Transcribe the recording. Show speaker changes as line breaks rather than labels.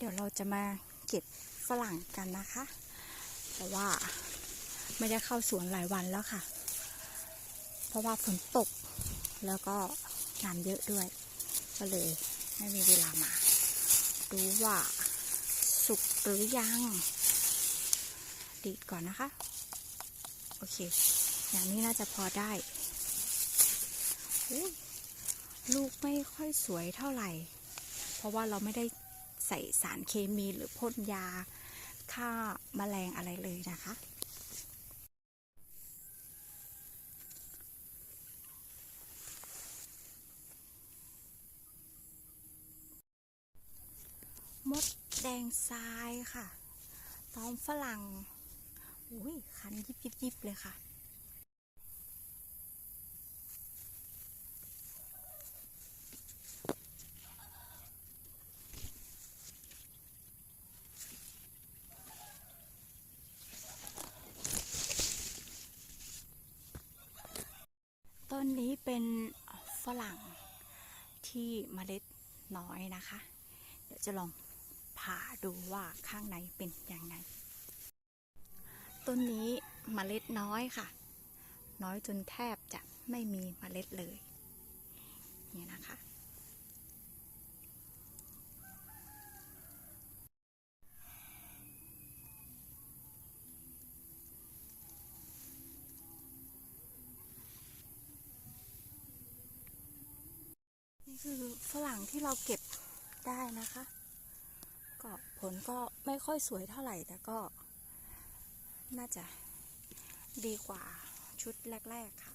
เดี๋ยวเราจะมาเก็บฝรั่งกันนะคะ เพราะว่าไม่ได้เข้าสวนหลายวันแล้วค่ะ เพราะว่าฝนตกแล้วก็น้ำเยอะด้วย ก็เลยไม่มีเวลามาดูว่าสุกหรือยัง ดีดก่อนนะคะ โอเค อย่างนี้น่าจะพอได้ลูกไม่ค่อยสวยเท่าไหร่ เพราะว่าเราไม่ได้ ใส่สารเคมีหรือพ่นยาฆ่าแมลงอะไรเลยนะคะ มดแดงทรายค่ะตอมฝรั่งอุ้ยคันยิบยิบยิบเลยค่ะ ต้นนี้เป็นฝรั่งที่เมล็ดน้อยนะคะ เดี๋ยวจะลองผ่าดูว่าข้างในเป็นยังไง ต้นนี้เมล็ดน้อยค่ะ น้อยจนแทบจะไม่มีเมล็ดเลยนี่นะคะ นี่คือฝรั่งที่เราเก็บได้นะคะ ก็ผลก็ไม่ค่อยสวยเท่าไหร่แต่ก็ น่าจะดีกว่าชุดแรก ๆ ค่ะ